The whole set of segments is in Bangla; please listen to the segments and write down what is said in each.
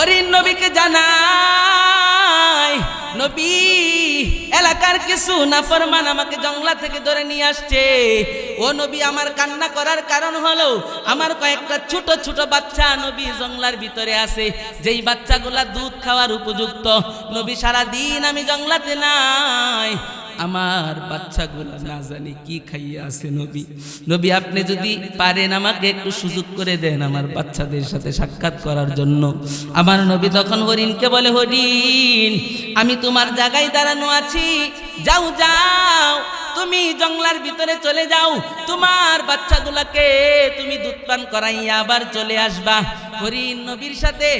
হরিণ নবীকে জানায় নবী, এলাকার কিছু নাফরমান আমাকে জংলা থেকে ধরে নিয়ে আসছে। ও নবী, আমার কান্না করার কারণ হলো আমার কয়েকটা ছোট ছোট বাচ্চা নবী জংলার ভিতরে আছে। যেই বাচ্চাগুলা দুধ খাওয়ার উপযুক্ত, নবী সারা দিন আমি জংলাতে নাই। আমার বাচ্চাগুলো না জানি কি খাইয়া আছে নবী। নবী, আপনি যদি পারেন আমাকে একটু সুযোগ করে দেন আমার বাচ্চাদের সাথে সাক্ষাৎ করার জন্য। আমার নবী তখন হরিণকে বলে, হরিণ, আমি তোমার জায়গায় দাঁড়ানো আছি। যাও যাও তুমি জঙ্গলার ভিতরে চলে যাও। তোমার বাচ্চাগুলাকে তুমি দুধ পান করাইয়া আবার চলে আসবা। হরিণ নবীর সাথে,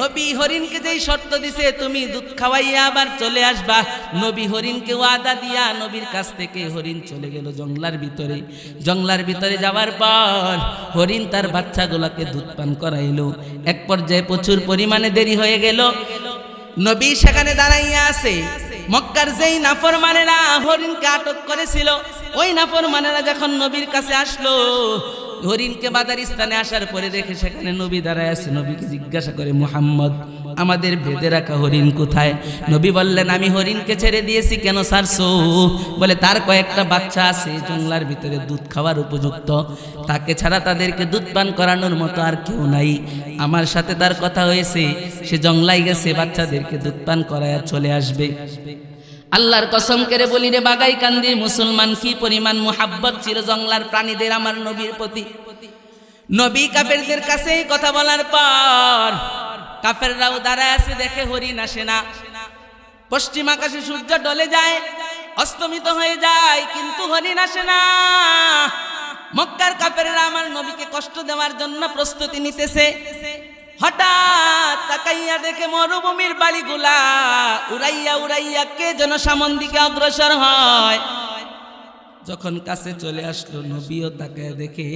নবী হরিণকে যেই শর্ত দিছে, তুমি দুধ খাওয়াইয়া আবার চলে আসবা। নবী হরিণকে ওয়াদা দিয়া নবীর কাছ থেকে হরিণ চলে গেল জঙ্গলার ভিতরে। জঙ্গলার ভিতরে যাওয়ার পর হরিণ তার বাচ্চাগুলাকে দুধ পান করাইলো। এক পর্যায়ে প্রচুর পরিমাণে দেরি হয়ে গেল। নবী সেখানে দাঁড়াইয়া আছে। মক্কার যেই নাফর নাফরমানেরা হরিণকে আটক করেছিল, ওই নাফর নাফরমানেরা যখন নবীর কাছে আসলো, হরিণকে বাজার স্থানে আসার পরে রেখে সেখানে নবী দাঁড়ায় আছে। নবীকে জিজ্ঞাসা করে, মুহাম্মদ আমাদের বেঁধে রাখা হরিণ কোথায়? নবী বললেন, আমি হরিণকে ছেড়ে দিয়েছি, কেন সারছো? বলে, তার কয়েকটা বাচ্চা আছে জংলার ভিতরে দুধ খাওয়ার উপযুক্ত। তাকে ছাড়া তাদেরকে দুধ পান করানোর মতো আর কেউ নাই। আমার সাথে তার কথা হয়েছে, সে জংলায় গেছে, বাচ্চাদেরকে দুধ পান করায় চলে আসবে। আল্লাহর কসম করে বলি রে বাগাই কান্দি, মুসলমান কি পরিমাণ মুহাব্বত ছিল জংলার প্রাণীদের আমার নবীর প্রতি? নবী কাফেরদের কাছে কথা বলার পর কাফেররাও দাঁড়ায় আছে দেখে হরিণ আসে না। পশ্চিম আকাশে সূর্য ডলে যায়, অস্তমিত হয়ে যায়, কিন্তু হরিণ আসে না। মক্কার কাপেরা আমার নবীকে কষ্ট দেওয়ার জন্য প্রস্তুতি নিতেছে। হঠাৎ তাকাইয়া দেখে মরুভূমির বাড়িগুলা উড়াইয়া উড়াইয়া কে যেন সামন দিকে অগ্রসর হয়। যখন কাছে চলে আসলো, নবীও তাকায় দেখে,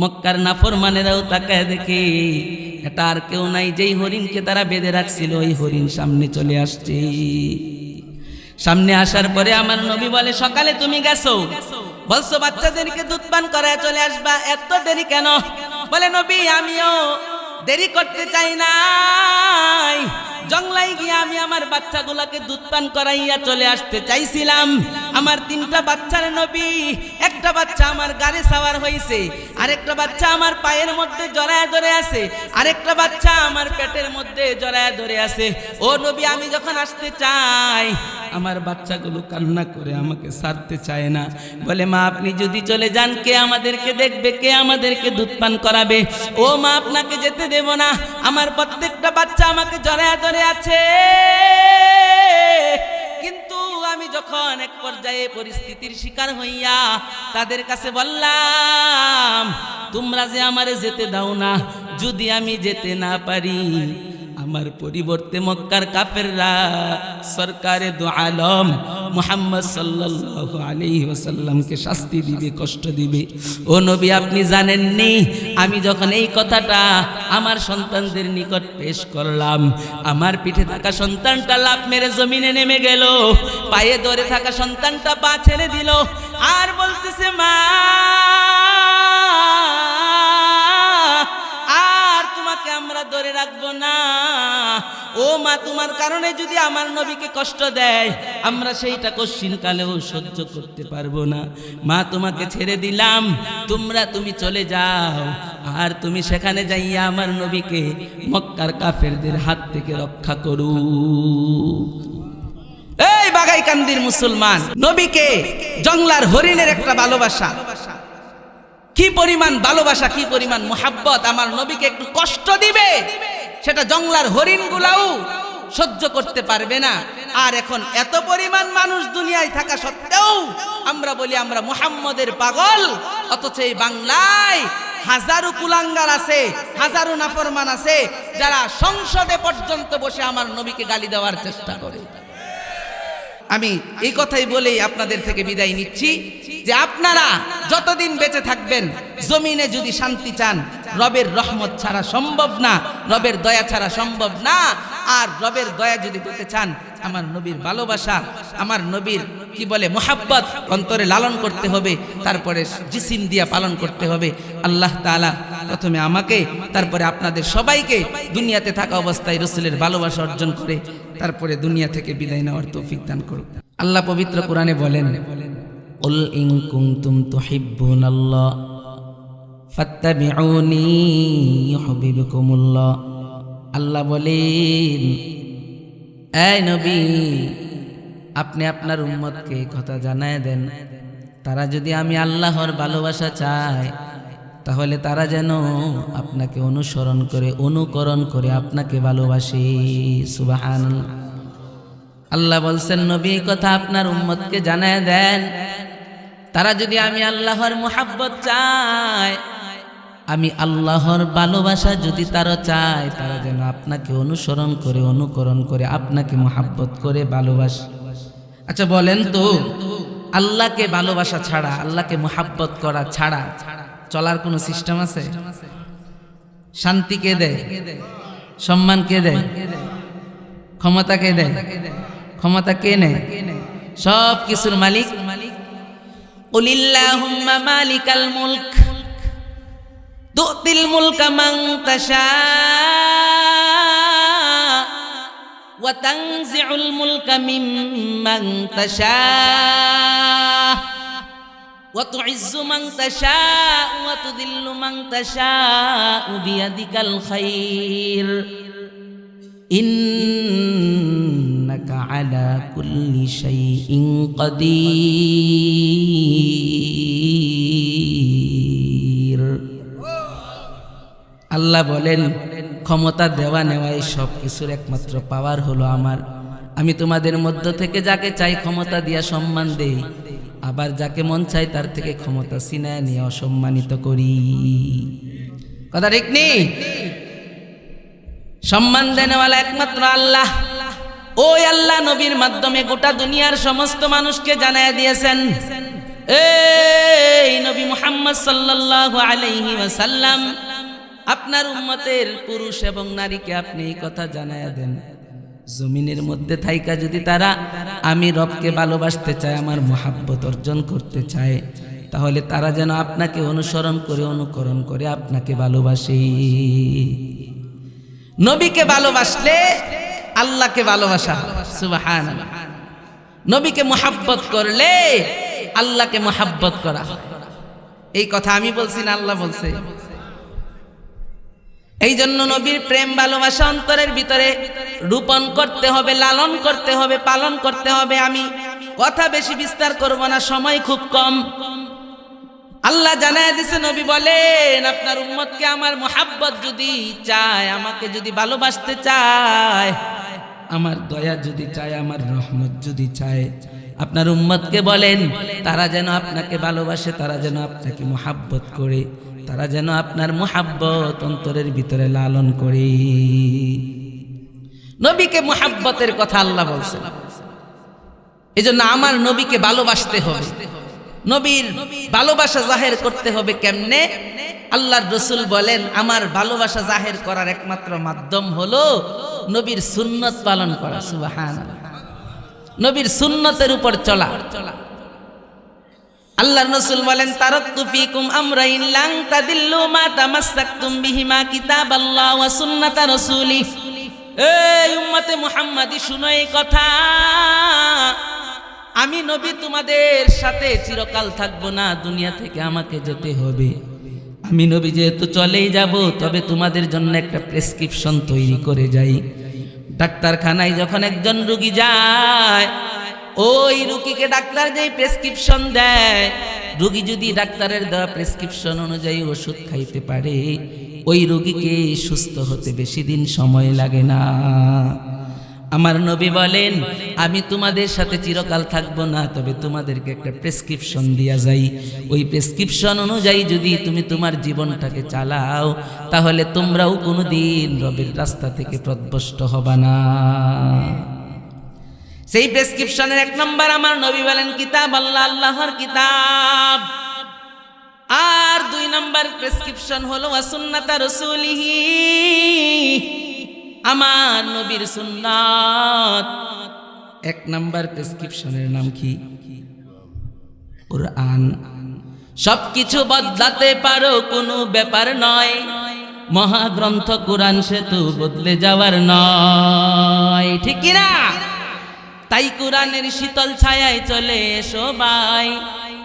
মক্কার নাফর মানেরাও তাকায় দেখে এটা আর কেউ নাই, যেই হরিণকে তারা বেঁধে রাখছিল, ওই হরিণ সামনে চলে আসছে। সামনে আসার পরে আমার নবী বলে, সকালে তুমি গেছো? বলছো, বাচ্চাদেরকে দুধ পান করায় চলে আসবা, এত দেরি কেন? বলে, নবী, আমিও দেরি করতে চাই নাই। জংলাই গিয়ে আমি আমার বাচ্চাগুলাকে দুধ পান করাইয়া চলে আসতে চাইছিলাম। আমার তিনটা বাচ্চার নবী, একটা বাচ্চা আমার গাড়ি সাওয়ার হয়েছে আরেকটা বাচ্চা আমার পায়ের মধ্যে জড়ায় ধরে আছে, আরেকটা বাচ্চা আমার পেটের মধ্যে জড়ায় ধরে আছে। ও নবী, আমি যখন আসতে চাই আমার বাচ্চাগুলো কান্না করে আমাকে সারতে চায় না। বলে, মা, আপনি যদি চলে যান, কে আমাদেরকে দেখবে? কে আমাদেরকে দুধ পান করাবে? ও মা, আপনাকে যেতে দেব না। আমার প্রত্যেকটা বাচ্চা আমাকে জড়ায় ধরে আছে। কিন্তু আমি যখন এক পর্যায়ে পরিস্থিতির শিকার হইয়া তাদের কাছে বললাম, তোমরা যে আমারে যেতে দাও না, যদি আমি যেতে না পারি আমার পরিবর্তে মক্কার কাফেররা সরকারে দু আলম মোহাম্মদ সাল্লাল্লাহু আলাইহি ওসাল্লামকে শাস্তি দিবে, কষ্ট দিবে। ও নবী, আপনি জানেননি? আমি যখন এই কথাটা আমার সন্তানদের নিকট পেশ করলাম, আমার পিঠে থাকা সন্তানটা লাভ মেরে জমিনে নেমে গেল, পায়ে ধরে থাকা সন্তানটা পা ছেড়ে দিল, আর বলতেছে, মা তোমার কারণে যদি আমার নবীকে কষ্ট দেয়, আমরা সেইটা কশ্চিন কালেও সহ্য করতে পারব না। মা, তোমাকে ছেড়ে দিলাম। তোমরা তুমি চলে যাও। আর তুমি সেখানে যাইয়া আমার নবীকে মক্কার কাফেরদের হাত থেকে রক্ষা করু। এই বাগাই কান্দির মুসলমান, নবীকে জংলার হরিণের একটা ভালোবাসা। কি পরিমাণ ভালোবাসা, কি পরিমাণ মোহাব্বত, আমার নবীকে একটু কষ্ট দিবে। সেটা জংলার হরিণ গুলাও সহ্য করতে পারবে না। আর এখন এত পরিমাণ মানুষ দুনিয়ায় থাকা সত্ত্বেও আমরা বলি আমরা মুহাম্মদের পাগল, অথচ এই বাংলায় হাজারো কুলাঙ্গার আছে, হাজারো নাফরমান আছে, যারা সংসদে পর্যন্ত বসে আমার নবীকে গালি দেওয়ার চেষ্টা করে। আমি এই কথাই বলেই আপনাদের থেকে বিদায় নিচ্ছি যে আপনারা যতদিন বেঁচে থাকবেন, জমিনে যদি শান্তি চান, রবের রহমত ছাড়া সম্ভব না, রবের দয়া ছাড়া সম্ভব না আর রবের দয়া যদি পেতে চান, আমার নবীর ভালোবাসা, আমার নবীর কি বলে, মোহাব্বত অন্তরে লালন করতে হবে, তারপরে জিসিম দিয়া পালন করতে হবে। আল্লাহ তাআলা প্রথমে আমাকে, তারপরে আপনাদের সবাইকে দুনিয়াতে থাকা অবস্থায় রসুলের ভালোবাসা অর্জন করে, তারপরে দুনিয়া থেকে বিদায় নেওয়ার তৌফিক দান করুক। আল্লাহ পবিত্র কোরআনে বলেন, উল ইন কুনতুম তুহিব্বুনাল্লাহ ফাত্তাবিউনি ইউহিব্বুকুমুল্লাহ। আল্লাহ বলেন, এই নবী, আপনি আপনার উম্মতকে কথা জানায় দেন। তারা যদি আমি আল্লাহর ভালোবাসা চায় তাহলে তারা যেন আপনাকে অনুসরণ করে, অনুকরণ করে আপনাকে ভালোবাসে। সুবাহান আল্লাহ বলছেন, নবী কথা আপনার উম্মতকে জানায় দেন। তারা যদি আমি আল্লাহর মোহাব্বত চায় আমি আল্লাহর ভালোবাসা যদি তারা চায় তারা যেন আপনাকে অনুসরণ করে, অনুকরণ করে, আপনাকে মোহাব্বত করে, ভালোবাসে। আচ্ছা বলেন তো, আল্লাহকে ভালোবাসা ছাড়া, আল্লাহকে মোহাব্বত করা ছাড়া চলার কোনো সিস্টেম আছে? শান্তি কে দেয়? সম্মান কে দেয়? ক্ষমতা কে দেয়? ক্ষমতা কে নেয়? সব কিছুর মালিক। قل তুতিল মুলকা মাং তাশা। ওয়া তানজিউল মুলকা মিম্মান তাশা। ওয়া তুইজ্জু মান তাশা, ওয়া তুদিল্লু মান তাশা, বিয়াদিকাল খাইর। ইন্নাকা আলা কুল্লি শাইইন কাদির। আল্লাহ বলেন, ক্ষমতা দেওয়া নেওয়া এই সব কিছুর একমাত্র পাওয়ার হলো আমার। আমি তোমাদের মধ্য থেকে যাকে চাই ক্ষমতা দিয়া সম্মান দেই, আবার যাকে মন চাই তার থেকে ক্ষমতা সিনায় নিয়ে অসম্মানিত করি। কথা ঠিক নেই? সম্মান দেনেওয়ালা একমাত্র আল্লাহ। ওই আল্লাহ নবীর মাধ্যমে গোটা দুনিয়ার সমস্ত মানুষকে জানায় দিয়েছেন। এই নবী মুহাম্মদ সাল্লাল্লাহু আলাইহি ওয়াসাল্লাম আপনার উম্মতের পুরুষ এবং নারীকে আপনি এই কথা জানায় দেন। জমিনের মধ্যে থাইকা যদি তারা আমি রবকে ভালোবাসতে চায় আমার মহাব্বত অর্জন করতে চায়, তাহলে তারা যেন আপনাকে অনুসরণ করে, অনুকরণ করে আপনাকে ভালোবাসে। নবীকে ভালোবাসলে আল্লাহকে ভালোবাসা। সুবাহান নবীকে মোহাব্বত করলে আল্লাহকে মোহাব্বত করা। এই কথা আমি বলছি না, আল্লাহ বলছে। এই জন্য নবীর প্রেম, ভালোবাসা অন্তরের ভিতরে রূপন করতে হবে, লালন করতে হবে, পালন করতে হবে। আমি কথা বেশি বিস্তার করব না, সময় খুব কম। আল্লাহ জানায় দিছে, নবী বলেন, আপনার উম্মতকে আমার মোহাব্বত যদি চায়, আমাকে যদি ভালোবাসতে চায়, আমার দয়া যদি চায়, আমার রহমত যদি চায়। আপনার উম্মতকে বলেন, তারা যেন আপনাকে ভালোবাসে, তারা যেন আপনাকে মোহাব্বত করে। তারা যেন আপনার মোহাব্বত অন্তরের ভিতরে লালন করে। নবীকে মোহাব্বতের কথা আল্লাহ বলছেন। এই জন্য আমার নবীকে ভালোবাসতে হবে। নবীর ভালোবাসা জাহের করতে হবে কেমনে? আল্লাহর রসুল বলেন, আমার ভালোবাসা জাহের করার একমাত্র মাধ্যম হলো নবীর সুন্নত পালন করা। সুবাহান নবীর সুন্নতের উপর চলা চলা। আল্লাহর রসুল বলেন তারাক্তু ফিকুম আমরাইন লাং তাদিল্লু মা তামাসসাকতুম বিহিমা কিতাবাল্লাহ ওয়া সুন্নাতা রাসূলি। এই উম্মতে মুহাম্মাদি, শুনো এই কথা। আমি নবী, তোমাদের সাথে চিরকাল থাকব না, দুনিয়া থেকে আমাকে যেতে হবে। আমি নবী, যেহেতু চলেই যাব, তবে তোমাদের জন্য একটা প্রেসক্রিপশন তৈরি করে যাই। ডাক্তারখানায় যখন একজন রুগী যায় ওই রুগীকে ডাক্তার যেই প্রেসক্রিপশন দেয়, রুগী যদি ডাক্তারের দেওয়া প্রেসক্রিপশন অনুযায়ী ওষুধ খাইতে পারে, ওই রুগীকে সুস্থ হতে বেশি দিন সময় লাগে না। আমার নবী বলেন, আমি তোমাদের সাথে চিরকাল থাকব না, তবে তোমাদেরকে একটা প্রেসক্রিপশন দিয়া যাই। ওই প্রেসক্রিপশন অনুযায়ী যদি তুমি তোমার জীবনটাকে চালাও, তাহলে তোমরাও কোনো দিন রবের রাস্তা থেকে প্রদ্বষ্ট হবা না। সেই প্রেসক্রিপশনের এক নম্বর আমার নবী বলেন, কিতাব আল্লাহ, আল্লাহর কিতাব। আর দুই নম্বর প্রেসক্রিপশন হলো ওয়াসুন্নাতা রসুলিহি। আমার নবীর সুন্নাত। এক নম্বর প্রেসক্রিপশনের নাম কি? কোরআন। সব কিছু বদলাতে পারো, কোনো ব্যাপার নয়। মহাগ্রন্থ কোরআন সেতু বদলে যাওয়ার নয়। ঠিক কি না তাই কোরআনের শীতল ছায়ায় চলে এসো ভাই।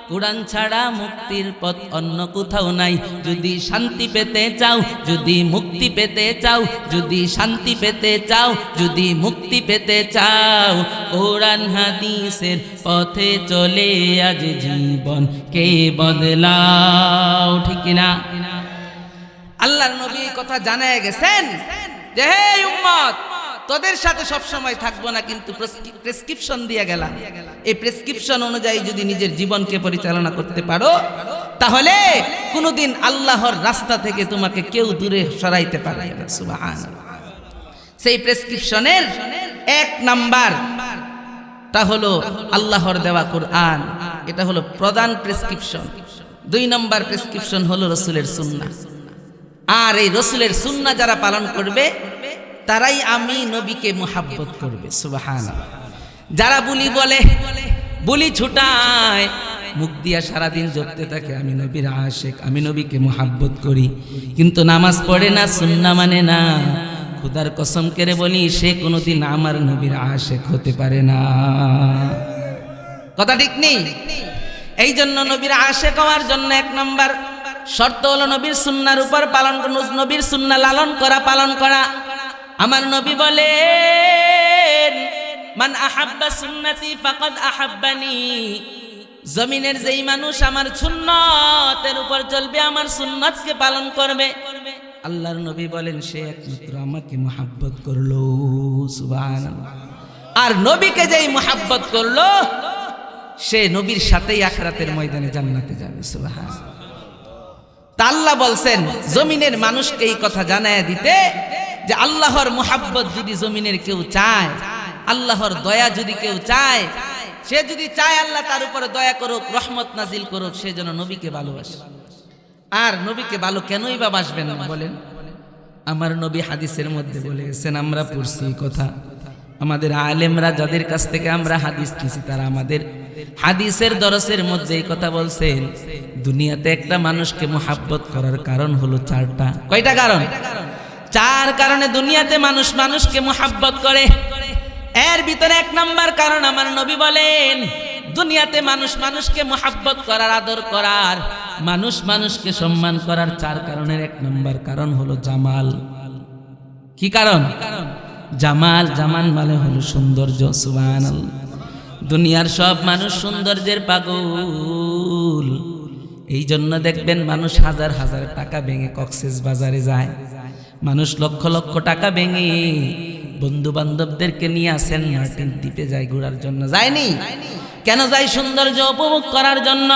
কোরআন ছাড়া মুক্তির পথ অন্য কোথাও নাই। যদি শান্তি পেতে চাও, যদি মুক্তি পেতে চাও, যদি শান্তি পেতে চাও, যদি মুক্তি পেতে চাও, কোরআন হাদিসের পথে চলে আজ জীবন কে বদলাও, ঠিক না আল্লাহর নবী কথা জানায় গেছেন যে, হে উম্মত তোদের সাথে সব সময় থাকব না কিন্তু প্রেসক্রিপশন দিয়ে গেলাম। এই প্রেসক্রিপশন অনুযায়ী যদি নিজের জীবনকে পরিচালনা করতে পারো, তাহলে কোনোদিন আল্লাহর রাস্তা থেকে তোমাকে কেউ দূরে সরাইতে পারে। সেই প্রেসক্রিপশনের এক নাম্বার, তা হলো আল্লাহর দেওয়া কোরআন। এটা হলো প্রধান প্রেসক্রিপশন। দুই নম্বর প্রেসক্রিপশন হলো রসুলের সুন্না আর এই রসুলের সুন্না যারা পালন করবে তারাই আমি নবীকে মোহাব্বত করবে সুবাহান যারা বুলি বলে, বুলি ছুটায়, মুখ দিয়া সারাদিন জপতে থাকে, আমি নবীর আশেক, আমি নবীকে মোহাব্বত করি। কিন্তু নামাজ পড়ে না সুন্না মানে না। খুদার কসম কেড়ে বলি, সে কোনোদিন আমার নবীর আশেক হতে পারে না। কথা ঠিক নেই? এই জন্য নবীর আশেক হওয়ার জন্য এক নম্বর শর্ত হলো, নবীর সুন্নার উপর পালন নবীর সুন্না লালন করা, পালন করা। আমার নবী বলেন, মান আহাব্বা সুন্নতি ফাকাদ আহাব্বানি। জমিনের যেই মানুষ আমার সুন্নতের উপর চলবে, আমার সুন্নতকে পালন করবে। আল্লাহর নবী বলেন, সে একমাত্র আমাকে মোহাব্বত করল। আর নবীকে যেই মোহাব্বত করল, সে নবীর সাথেই আখরাতের ময়দানে জান্নাতে যাবে। সুবহান তা আল্লাহ বলছেন, জমিনের মানুষকে এই কথা জানায় দিতে যে আল্লাহর মোহাব্বত যদি জমিনের কেউ চায়, আল্লাহর দয়া যদি কেউ চায়, সে যদি চায় আল্লাহ তার উপরে দয়া করুক, রহমত নাজিল করুক, সে যেন নবীকে ভালোবাসে। আর নবীকে ভালো কেনই বা বাসবেন না, বলেন? আমার নবী হাদিসের মধ্যে বলে গেছেন আমরা পড়ছি কথা। আমাদের আলেমরা যাদের কাছ থেকে আমরা হাদিস নিছি, তারা আমাদের হাদিসের দরসের মধ্যে এই কথা বলছেন, দুনিয়াতে একটা মানুষকে মোহাব্বত করার কারণ হলো চারটা। কয়টা কারণ? চার কারণে দুনিয়াতে মানুষ মানুষকে মোহাব্বত করে। এর ভিতরে এক নাম্বার কারণ আমার নবী বলেন, দুনিয়াতে মানুষ মানুষকে মোহাব্বত করার, আদর করার, মানুষ মানুষকে সম্মান করার চার কারণের এক নাম্বার কারণ হলো জামাল। কি কারণ? জামাল, জামান মানে হলো সৌন্দর্য সুবান দুনিয়ার সব মানুষ সৌন্দর্যের পাগল। এই জন্য দেখবেন মানুষ হাজার হাজার টাকা ভেঙে কক্সেস বাজারে যায়। মানুষ লক্ষ লক্ষ টাকা ভেঙে বন্ধু বান্ধবদেরকে নিয়ে আসেন মার্টিন দ্বীপে যায় ঘোরার জন্য। যায়নি? কেন যায় সৌন্দর্য উপভোগ করার জন্য?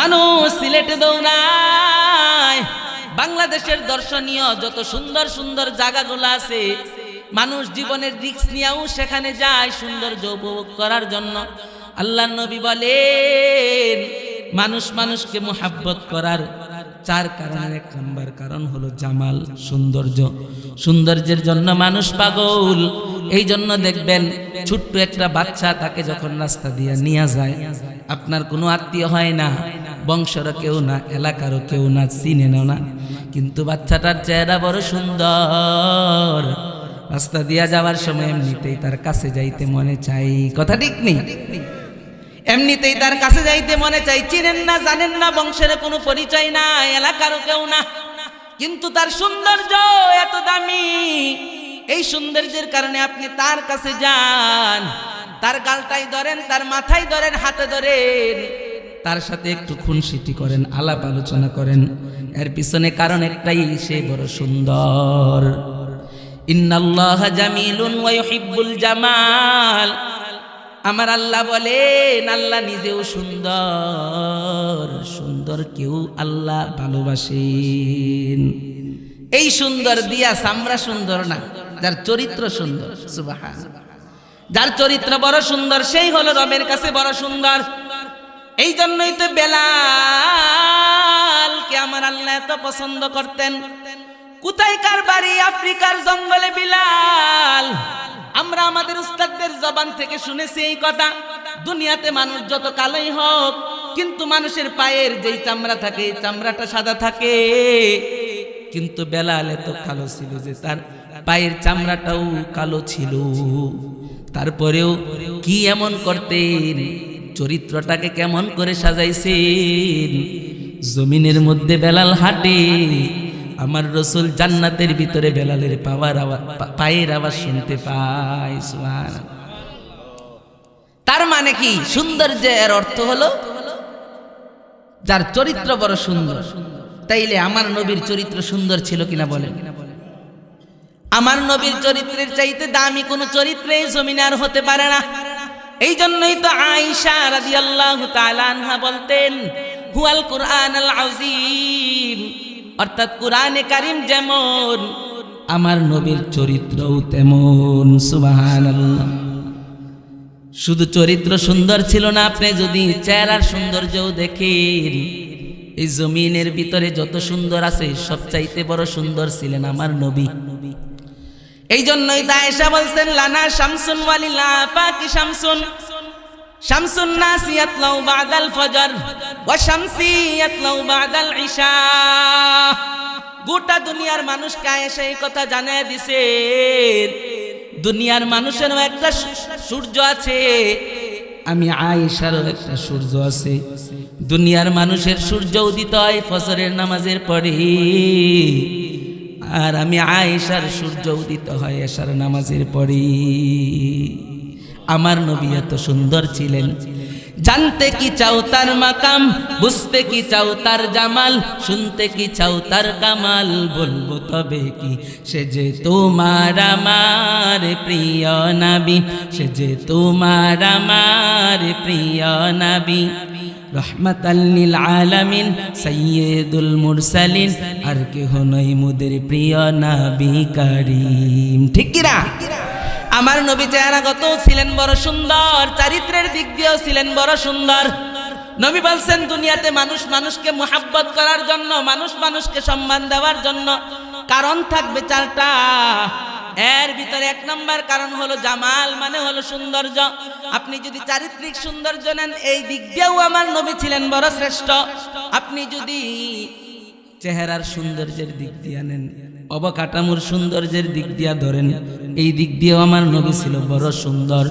মানুষ সিলেটে দৌড়ায়। বাংলাদেশের দর্শনীয় যত সুন্দর সুন্দর জায়গাগুলো আছে, মানুষ জীবনের রিক্স নিয়েও সেখানে যায় সৌন্দর্য উপভোগ করার জন্য। আল্লাহ নবী বলেন, মানুষ মানুষকে মোহাব্বত করার চার কারণের এক নম্বর কারণ হলো জামাল, সৌন্দর্য। সৌন্দর্যের জন্য মানুষ পাগল। এই জন্য দেখবেন ছোট্ট একটা বাচ্চা তাকে যখন রাস্তা দিয়ে নিয়ে যায়, আপনার কোনো আত্মীয় হয় না, বংশরও কেউ না, এলাকারও কেউ না চিনেনও না। কিন্তু বাচ্চাটার চেহারা বড় সুন্দর। রাস্তা দিয়া যাওয়ার সময় এমনিতেই তার কাছে যাইতে মনে চাই। কথা ঠিক নেই? এমনিতেই তার কাছে যাইতে মনে চাই। চিনেন না, জানেন না, বংশের কোনো পরিচয় না এলাকারও কেউ না। কিন্তু তার সৌন্দর্য এত দামি। এই সৌন্দর্যের কারণে আপনি তার কাছে যান। তার গালটাই ধরেন, তার মাথায় ধরেন, হাতে ধরেন। তার সাথে একটু খুনসিটি করেন, আলাপ আলোচনা করেন। এর পিছনে কারণ একটাই, সে বড় সুন্দর। ইন্নাল্লাহ জামিলুন ওয়া ইউহিব্বুল জামাল। আমার আল্লাহ বলেন, আল্লাহ নিজেও সুন্দর সুন্দর কেউ আল্লাহ ভালোবাসেন। এই সুন্দর দিয়া সামরা সুন্দর না, যার চরিত্র সুন্দর যার চরিত্র বড় সুন্দর, সেই হলো রবের কাছে বড় সুন্দর। এই জন্যই তো বেলালকে আমার আল্লাহ এত পছন্দ করতেন। কোথায় কার বাড়ি? আফ্রিকার জঙ্গলে বিলাল। আমরা আমাদের উস্তাদদের জবান থেকে শুনেছি এই কথা। দুনিয়াতে মানুষ যত কালোই হোক, কিন্তু মানুষের পায়ের যেই চামড়া থাকে, এই চামড়াটা সাদা থাকে। কিন্তু বেলাল এত কালো ছিল যে তার পায়ের চামড়াটাও কালো ছিল। তারপরেও কি এমন করতেন? চরিত্রটাকে কেমন করে সাজাইছেন? জমিনের মধ্যে বেলাল হাঁটে আমার রসুল জান্নাতের ভিতরে বেলালের পাওয়ার আওয়াজ পায়ের আওয়াজ শুনতে পাই সুবহানাল্লাহ। তার মানে কি? সৌন্দর্যের অর্থ হলো, যার চরিত্র বড় সুন্দর। তাইলে আমার নবীর চরিত্র সুন্দর ছিল কিনা বলেন। আমার নবীর চরিত্রের চাইতে দামি কোনো চরিত্রে এই জমিনে আর হতে পারে না। এই জন্যই তো আয়েশা রাদিয়াল্লাহু তাআলা আনহা বলতেন, হুয়াল কুরআন আল আযীম। অর্থাৎ কোরআনে কারিম যেমন, আমার নবীর চরিত্রও তেমন, সুবহানাল্লাহ। শুধু চরিত্র সুন্দর ছিল না, আপনি যদি চেহারার সৌন্দর্যও দেখেন, এই জমিনের ভিতরে যত সুন্দর আছে, সবচাইতে বড় সুন্দর ছিলেন আমার নবী। এই জন্যই দায়েশা বলছেন, লানা শামসুন ওয়ালিলা পাকি শামসুন। শামসুন নাসিয়াত লাউ বাদাল ফজর, ওয়া শামসিয়াত লাউ বাদাল ইশা গোটা দুনিয়ার মানুষকে আয়েশা এই কথা জানিয়ে দিছেন দুনিয়ার মানুষেরও একটা সূর্য আছে, আমি আয়েশারও একটা সূর্য আছে। দুনিয়ার মানুষের সূর্য উদিত হয় ফজরের নামাজের পরে আর আমি আয়েশার সূর্য উদিত হয় এশার নামাজের পরে আমার নবী এত সুন্দর ছিলেন। জানতে কি চাও তার মাকাম, বুঝতে কি চাও তার জামাল, শুনতে কি চাও তার কামাল, বলব তবে কি, সে যে তোমার আমার প্রিয় নাবি, সে যে তোমার আমার প্রিয় নাবি। রহমতাল্লিল আলামিন সৈয়দুল মুরসালিন, আর কেহ নয় মুদের প্রিয় নাবি করিম। ঠিক কিরা আমার নবী চেহারাগত ছিলেন বড় সুন্দর, চারিত্রের দিক দিয়েও ছিলেন বড় সুন্দর। নবী বলছেন, দুনিয়াতে মানুষ মানুষকে মোহাব্বত করার জন্য, মানুষ মানুষকে সম্মান দেওয়ার জন্য কারণ থাকবে চারটা। এর ভিতরে এক নম্বর কারণ হলো জামাল মানে হলো সৌন্দর্য। আপনি যদি চারিত্রিক সৌন্দর্য নেন, এই দিক দিয়েও আমার নবী ছিলেন বড় শ্রেষ্ঠ। আপনি যদি চেহারার সৌন্দর্যের দিক দিয়ে নেন অবকাঠামোর সৌন্দর্যের দিক দিয়া ধরেন, এই দিক দিয়েও আমার নবী ছিল বড় সুন্দর।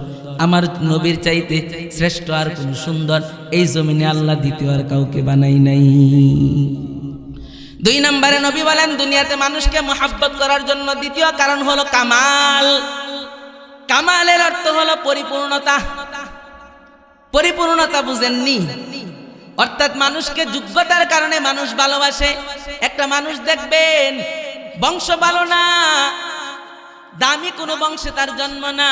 আমার নবীর চাইতে শ্রেষ্ঠ আর কোন সুন্দর এই জমিনে আল্লাহ দ্বিতীয় আর কাউকে বানাই নাই। দুই নম্বরে নবী বলেন, দুনিয়াতে মানুষকে মোহাব্বত করার জন্য দ্বিতীয় কারণ হলো কামাল। কামালের অর্থ হলো পরিপূর্ণতা। পরিপূর্ণতা বুঝেননি। অর্থাৎ মানুষকে যোগ্যতার কারণে মানুষ ভালোবাসে। একটা মানুষ দেখবেন বংশ ভালো না। দামি কোনো বংশে তার জন্ম না।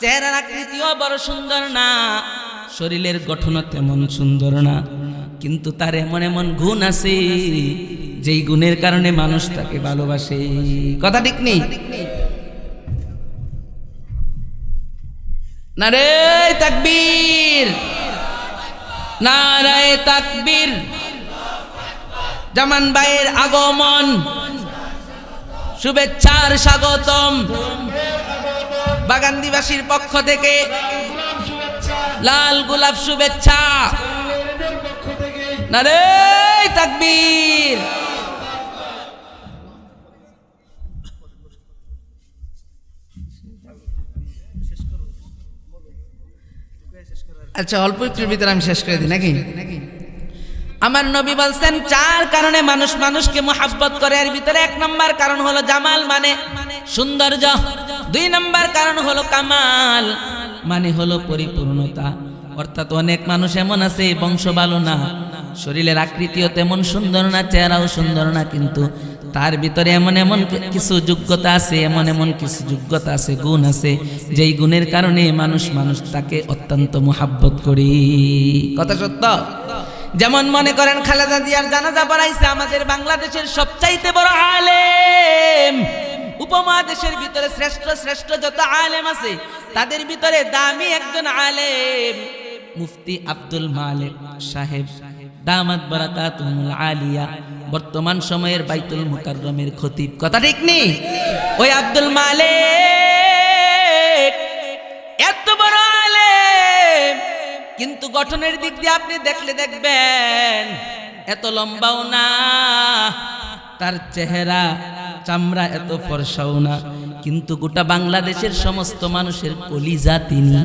চেহারার আকৃতিও বড় সুন্দর না। শরীরের গঠনও তেমন সুন্দর না। কিন্তু তার এমন এমন গুণ আছে, যেই গুণের কারণে মানুষ তাকে ভালোবাসে। কথা ঠিক নেই? নারে তাকবীর। নারায় তাকবীর। জামান ভাইয়ের আগমন। শুভেচ্ছার স্বাগতম। বাগান্দিবাসীর পক্ষ থেকে লাল গোলাপ শুভেচ্ছা। নারে তাকবীর। আচ্ছা অল্প একটুর ভিতরে আমি শেষ করে দিই, নাকি? নাকি আমার নবী বলছেন, চার কারণে মানুষ মানুষকে মোহাব্বত করে। এর ভিতরে এক নম্বর কারণ হলো জামাল মানে সৌন্দর্য। দুই নম্বর কারণ হলো কামাল মানে হলো পরিপূর্ণতা। অর্থাৎ অনেক মানুষ এমন আছে বংশ ভালো না। শরীরের আকৃতিও তেমন সুন্দর না, চেহারাও সুন্দর না, কিন্তু তার ভিতরে এমন এমন কিছু যোগ্যতা আছে, এমন এমন কিছু যোগ্যতা আছে, গুণ আছে, যেই গুণের কারণে মানুষ মানুষ তাকে অত্যন্ত মোহাব্বত করি। কথা সত্য? যেমন মনে করেন খালেদা জিয়ার জানাজা পড়াইছে আমাদের বাংলাদেশের সবচাইতে বড় আলেম। উপমহাদেশের ভিতরে শ্রেষ্ঠ শ্রেষ্ঠ যত আলেম আছে, তাদের ভিতরে দামি একজন আলেম, মুফতি আব্দুল মালিক সাহেব। দামাত বারাকাতুল আলিয়া, বর্তমান সময়ের বাইতুল মুকাররমের খতিব। কথা ঠিক নেই ওই আব্দুল মালিক, এত বড় কিন্তু গঠনের দিক দিয়ে আপনি দেখলে দেখবেন, এত লম্বাও না, তার চেহারা, চামড়া এত ফর্সাও না। কিন্তু গোটা বাংলাদেশের সমস্ত মানুষের কলিজা তিনি।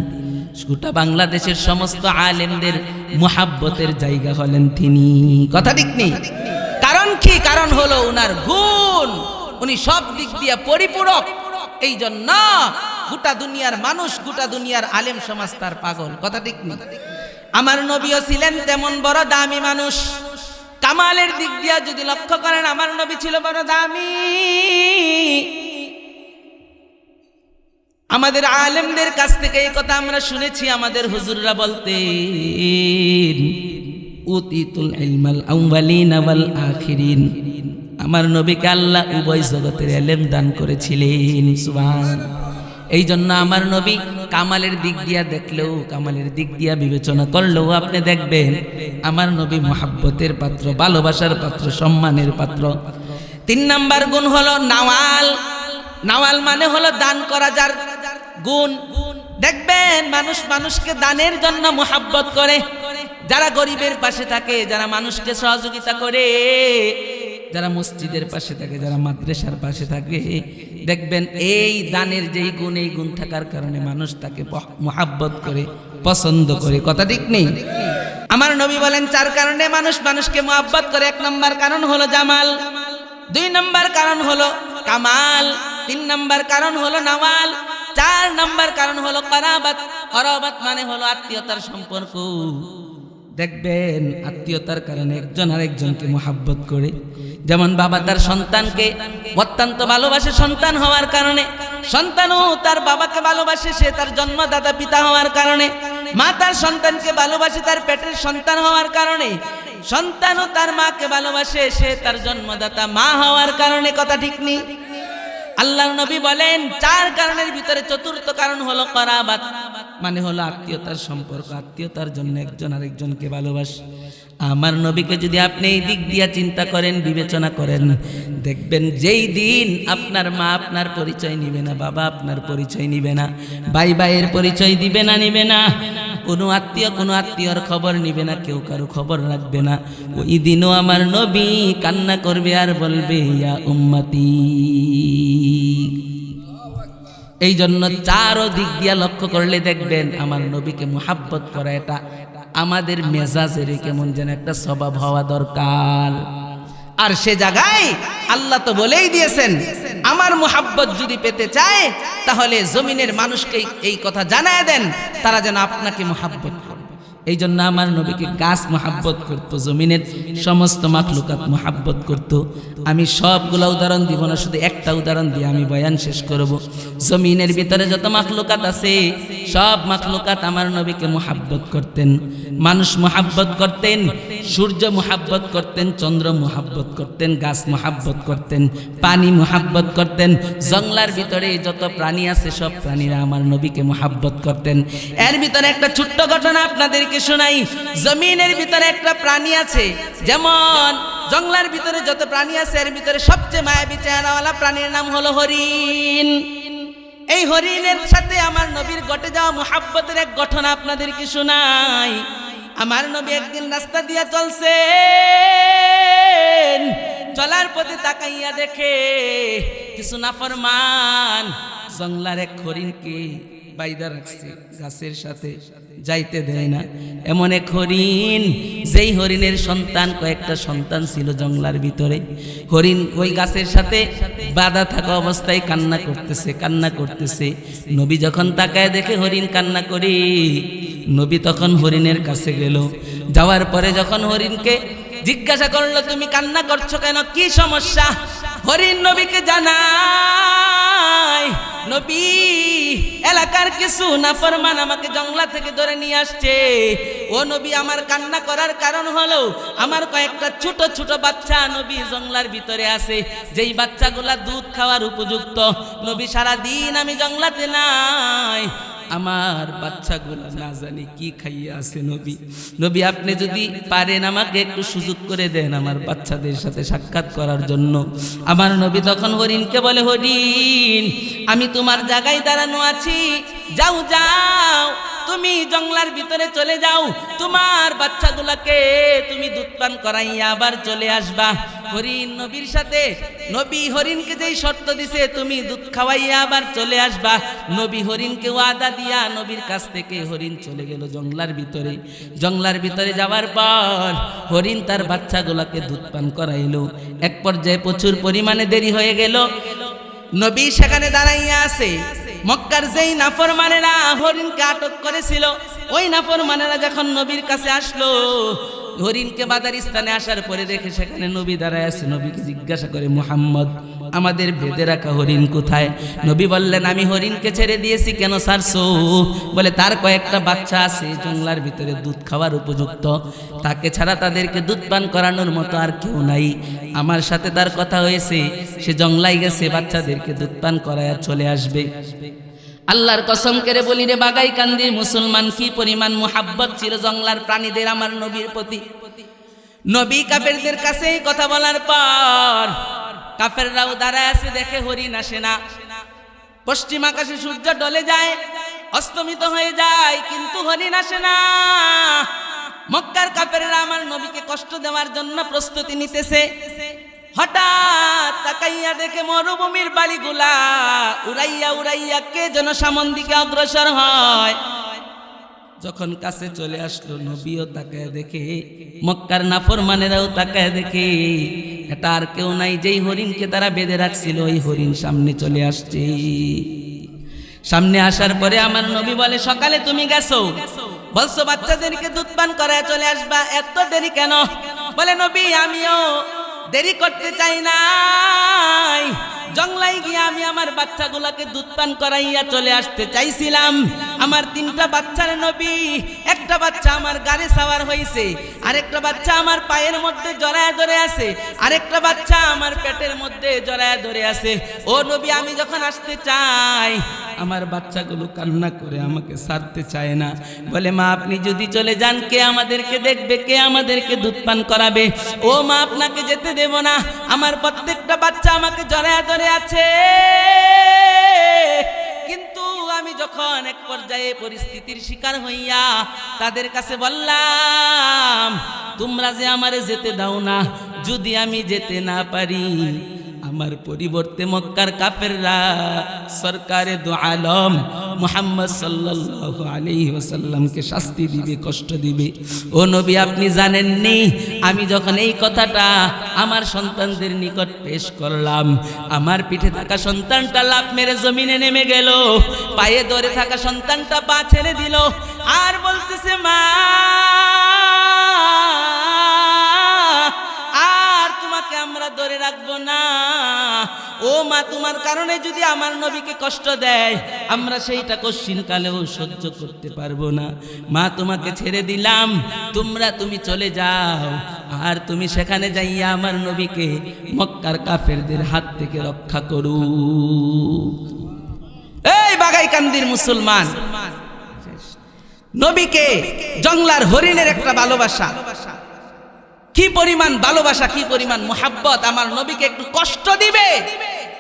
গোটা বাংলাদেশের সমস্ত আলেমদের মুহাব্বতের জায়গা হলেন তিনি। কথা ঠিক নেই? কারণ কি? কারণ হলো উনার গুণ। উনি সব দিক দিয়ে পরিপূরক। এই জন্য গোটা দুনিয়ার মানুষ, গোটা দুনিয়ার আলেম সমাজ তার পাগল। কথা ঠিক নেই? আমার নবীও ছিলেন তেমন বড় দামি মানুষ। কামালের দিক দিয়ে যদি লক্ষ্য করেন, আমার নবী ছিল বড় দামি। আমাদের আলেমদের কাছ থেকে এই কথা আমরা শুনেছি, আমাদের হুজুররা বলতে উতিতুল ইলমাল আউয়ালিন ওয়াল আখিরিন। আমার নবীকে আল্লাহ উভয় জগতের এলেম দান করেছিলেন। সুবহান। এই জন্য আমার নবী কামালের দিক দিয়া দেখলেও, কামালের দিক দিয়া বিবেচনা করলেও আপনি দেখবেন, আমার নবী মহাব্বতের পাত্র, ভালোবাসার পাত্র, সম্মানের পাত্র। তিন নাম্বার গুণ হলো নাওয়াল। নাওয়াল মানে হলো দান করা যার গুণ। দেখবেন, মানুষ মানুষকে দানের জন্য মোহাব্বত করে। যারা গরিবের পাশে থাকে, যারা মানুষকে সহযোগিতা করে যারা মসজিদের পাশে থাকে, যারা মাদ্রাসার পাশে থাকে, দেখবেন এই দানের যেই গুণ, এই গুণ থাকার কারণে মানুষ তাকে মোহাব্বত করে, পছন্দ করে। কথা ঠিক নেই? আমার নবী বলেন চার কারণে মানুষ মানুষকে মোহাব্বত করে, এক নম্বর কারণ হলো জামাল, দুই নম্বর কারণ হলো কামাল, তিন নম্বর কারণ হলো নামাল চার নম্বর কারণ হলো করাবাত করাবাত মানে হলো আত্মীয়তার সম্পর্ক। দেখবেন আত্মীয়তার কারণে একজন আরেকজনকে মোহাব্বত করে যেমন বাবা তার সন্তানকে অত্যন্ত ভালোবাসে সন্তান হওয়ার কারণে, সন্তানও তার বাবাকে ভালোবাসে, সে তার জন্মদাতা পিতা হওয়ার কারণে, মা তার সন্তানকে ভালোবাসে, তার পেটের সন্তান হওয়ার কারণে, সন্তানও তার মাকে ভালোবাসে, সে তার জন্মদাতা মা হওয়ার কারণে, কথা ঠিক নেই? আল্লাহ নবী বলেন, চার কারণের ভিতরে চতুর্থ কারণ হলো করাবাত মানে হলো আত্মীয়তার সম্পর্ক, আত্মীয়তার জন্য একজন আরেকজনকে ভালোবাসে। আমার নবীকে যদি আপনি এই দিক দিয়া চিন্তা করেন, বিবেচনা করেন, দেখবেন যেই দিন আপনার মা আপনার পরিচয় নিবে না, বাবা আপনার পরিচয় নিবে না, ভাই ভাইয়ের পরিচয় দিবে না, নিবে না, কোনো আত্মীয় কোনো আত্মীয়র খবর নিবে না, কেউ কারও খবর রাখবে না, ওই দিনও আমার নবী কান্না করবে আর বলবে, ইয়া উম্মতি। এই জন্য চারো দিক দিয়া লক্ষ্য করলে দেখবেন আমার নবীকে মোহাব্বত করা এটা আমাদের মেজাজের কেমন যেন একটা স্বভাব হওয়া দরকার। আর সে জায়গায় আল্লাহ তো বলেই দিয়েছেন, আমার মোহাব্বত যদি পেতে চায়, তাহলে জমিনের মানুষকে এই কথা জানায় দেন, তারা যেন আপনাকে মোহাব্বত করে। এই জন্য আমার নবীকে গাছ মোহাব্বত করত, জমিনের সমস্ত মাখলুকাত মোহাব্বত করত। আমি সবগুলো উদাহরণ দিব না, শুধু একটা উদাহরণ দিয়ে আমি বয়ান শেষ করব। জমিনের ভিতরে যত মাখলুকাত আছে, সব মাখলুকাত আমার নবীকে মোহাব্বত করতেন। মানুষ মোহাব্বত করতেন, সূর্য মোহাব্বত করতেন, চন্দ্র মোহাব্বত করতেন, গাছ মোহাব্বত করতেন, পানি মোহাব্বত করতেন। জংলার ভিতরে যত প্রাণী আছে, সব প্রাণীরা আমার নবীকে মোহাব্বত করতেন। এর ভিতরে একটা ছোট্ট ঘটনা আপনাদেরকে শোনাই, জমিনের ভিতরে একটা প্রাণী আছে। যেমন জংলার ভিতরে যত প্রাণী আছে, এর ভিতরে সবচেয়ে মায়াবী চেহারাওয়ালা প্রাণীর নাম হলো হরিণ। এই হরিণের সাথে আমার নবীর ঘটে যাওয়া মোহাব্বতের এক ঘটনা আপনাদেরকে শোনাই। আমার নবী একদিন রাস্তা দিয়া চলছে চলার পথে তাকাইয়া দেখে, কিছু নাফরমান জঙ্গলার এক হরিণকে বাইদা রাখছে গাছের সাথে যাইতে দেয় না। এমন এক হরিণ, যেই হরিণের সন্তান, কয়েকটা সন্তান ছিল জংলার ভিতরে। হরিণ ওই গাছের সাথে বাধা থাকা অবস্থায় কান্না করতেছে কান্না করতেছে। নবী যখন তাকায় দেখে হরিণ কান্না করে। নবী তখন হরিণের কাছে গেল। যাওয়ার পরে যখন হরিণকে জিজ্ঞাসা করল, তুমি কান্না করছ কেন? কি সমস্যা? হরিণ নবীকে জানায় নবী, এলাকার কিছু নাফরমান আমাকে জংলা থেকে ধরে নিয়ে আসছে। ও নবী, আমার কান্না করার কারণ হলো, আমার কয়েকটা ছোট ছোট বাচ্চা নবী জংলার ভিতরে আছে। যেই বাচ্চাগুলা দুধ খাওয়ার উপযুক্ত। নবী সারা দিন আমি জংলাতে নাই। আমার বাচ্চাগুলো না জানি কি খাইয়ে আছে নবী। নবী, আপনি যদি পারেন আমাকে একটু সুযোগ করে দেন আমার বাচ্চাদের সাথে সাক্ষাৎ করার জন্য। আমার নবী তখন হরিণকে বলে, হরিণ, আমি তোমার জায়গায় দাঁড়ানো আছি। যাও যাও তুমি জঙ্গলার ভিতরে চলে যাও। তোমার বাচ্চাগুলাকে তুমি দুধ পান করাইয়া আবার চলে আসবা। হরিণ নবীর সাথে, নবী হরিণকে যেই শর্ত দিছে, তুমি দুধ খাওয়াইয়া আবার চলে আসবা। নবী হরিণকে ওয়াদা দিয়া নবীর কাছ থেকে হরিণ চলে গেল জঙ্গলার ভিতরে। জঙ্গলার ভিতরে যাওয়ার পর হরিণ তার বাচ্চাগুলাকে দুধ পান করাইলো। এক পর্যায়ে প্রচুর পরিমাণে দেরি হয়ে গেল। নবী সেখানে দাঁড়াইয়া আছে। মক্কার যেই নাফর মানেরা হরিণকে আটক করেছিল, ওই নাফর মানেরা যখন নবীর কাছে আসলো, হরিণকে বাদার স্থানে আসার পরে দেখে সেখানে নবী দাঁড়ায় আছে। নবীকে জিজ্ঞাসা করে, মুহাম্মদ, আমাদের বেঁধে রাখা হরিণ কোথায়? নবী বললেন, আমি হরিণকে ছেড়ে দিয়েছি, কেন সারছো বলে, তার কয়েকটা বাচ্চা আছে জংলার ভিতরে দুধ খাওয়ার উপযুক্ত। তাকে ছাড়া তাদেরকে দুধ পান করানোর মতো আর কেউ নাই। আমার সাথে তার কথা হয়েছে, সে জংলাই গেছে, বাচ্চাদেরকে দুধ পান করায় চলে আসবে। আল্লাহর কসম করে বলি রে বাগাই কান্দির মুসলমান কি পরিমাণ মুহাব্বত ছিল জংলার প্রাণীদের আমার নবীর প্রতি? নবী কাফেরদের কাছে কথা বলার পর কাফেররাও দাঁড়ায় আছে দেখে হরিণ আসে না। পশ্চিম আকাশে সূর্য ডলে যায়, অস্তমিত হয়ে যায়, কিন্তু হরিণ আসে না। মক্কার কাফেররা আমার নবীকে কষ্ট দেওয়ার জন্য প্রস্তুতি নিতেছে। হঠাৎ তাকাইয়া দেখে মরুভূমির বাড়িগুলা উড়াইয়া উড়াইয়া কে যেন সামন দিকে অগ্রসর হয়। যখন কাছে চলে আসলো নবীও তাকায় দেখে, মক্কার নাফরমানেরাও তাকায় দেখে, এটা আর কেউ নাই যেই হরিণকে তারা বেঁধে রাখছিল, ওই হরিণ সামনে চলে আসছে। সামনে আসার পরে আমার নবী বলে, সকালে তুমি গেছো? বলছো বাচ্চাদেরকে দুধ পান করায় চলে আসবা, এত দেরি কেন? বলে, নবী, আমিও দেরি করতে চাই নাই। জংলাই গিয়ে আমি আমার বাচ্চাগুলোকে দুধ পান করাইয়া চলে আসতে চাইছিলাম। আমার তিনটা বাচ্চার নবী, একটা বাচ্চা আমার গাড়ি সাওয়ার হয়েছে আরেকটা বাচ্চা আমার পায়ের মধ্যে জড়ায় ধরে আছে, আরেকটা বাচ্চা আমার পেটের মধ্যে জড়ায় ধরে আছে। ও নবী, আমি যখন আসতে চাই আমার বাচ্চাগুলো কান্না করে আমাকে সারতে চায় না। বলে, মা, আপনি যদি চলে যান, কে আমাদেরকে দেখবে, কে আমাদেরকে দুধ পান করাবে? ও মা, আপনাকে যেতে দেব না। আমার প্রত্যেকটা বাচ্চা আমাকে জড়ায় ধরে আছে। কিন্তু আমি যখন এক পর্যায়ে পরিস্থিতির শিকার হইয়া তাদের কাছে বললাম, তোমরা যে আমারে যেতে দাও না, যদি আমি যেতে না পারি আমার পরিবর্তে মক্কার কাফেররা সরকারে দু আলম মোহাম্মদ সাল্লাল্লাহু আলাইহি ওয়াসাল্লামকে শাস্তি দিবে, কষ্ট দিবে। ও নবী, আপনি জানেননি? আমি যখন এই কথাটা আমার সন্তানদের নিকট পেশ করলাম, আমার পিঠে থাকা সন্তানটা লাভ মেরে জমিনে নেমে গেল, পায়ে ধরে থাকা সন্তানটা পা ছেড়ে দিল, আর বলতেছে, মা ধরে রাখব না। ও মা, তোমার কারণে যদি আমার নবীকে কষ্ট দেয়, আমরা সেইটা কশ্চিন কালেও সহ্য করতে পারব না। মা, তোমাকে ছেড়ে দিলাম। তোমরা তুমি চলে যাও। আর তুমি সেখানে যাইয়া আমার নবীকে মক্কার কাফেরদের হাত থেকে রক্ষা করু। এই বাগাই কান্দির মুসলমান, নবীকে জংলার হরিণের একটা ভালোবাসা। পরিমাণ ভালোবাসা, কি পরিমাণ মোহাব্বত আমার নবীকে একটু কষ্ট দিবে,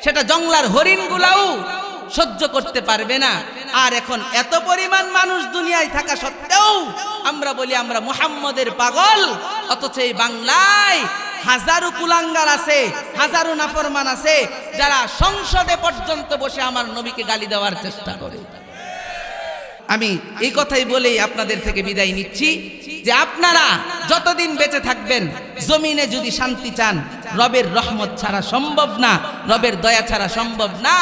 সেটা জংলার হরিণ গুলাও সহ্য করতে পারবে না। আর এখন এত পরিমাণ মানুষ দুনিয়ায় থাকা সত্ত্বেও আমরা বলি আমরা মুহাম্মদের পাগল, অথচ এই বাংলায় হাজারো কুলাঙ্গার আছে, হাজারো নাফরমান আছে, যারা সংসদে পর্যন্ত বসে আমার নবীকে গালি দেওয়ার চেষ্টা করে। আমি এই কথাই বলেই আপনাদের থেকে বিদায় নিচ্ছি। যে আপনারা যতদিন বেঁচে থাকবেন, জমিনে যদি শান্তি চান, রবের রহমত ছাড়া সম্ভব না, রবের দয়া ছাড়া সম্ভব না।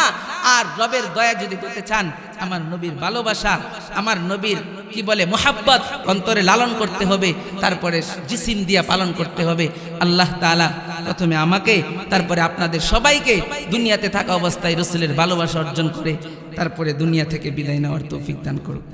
আর রবের দয়া যদি পেতে চান, আমার নবীর ভালোবাসা, আমার নবীর কি বলে, মোহাব্বত অন্তরে লালন করতে হবে, তারপরে জিসিম দিয়া পালন করতে হবে। আল্লাহ তাআলা প্রথমে আমাকে, তারপরে আপনাদের সবাইকে দুনিয়াতে থাকা অবস্থায় রসুলের ভালোবাসা অর্জন করে, তারপরে দুনিয়া থেকে বিদায় নেওয়ার তৌফিক দান করুক।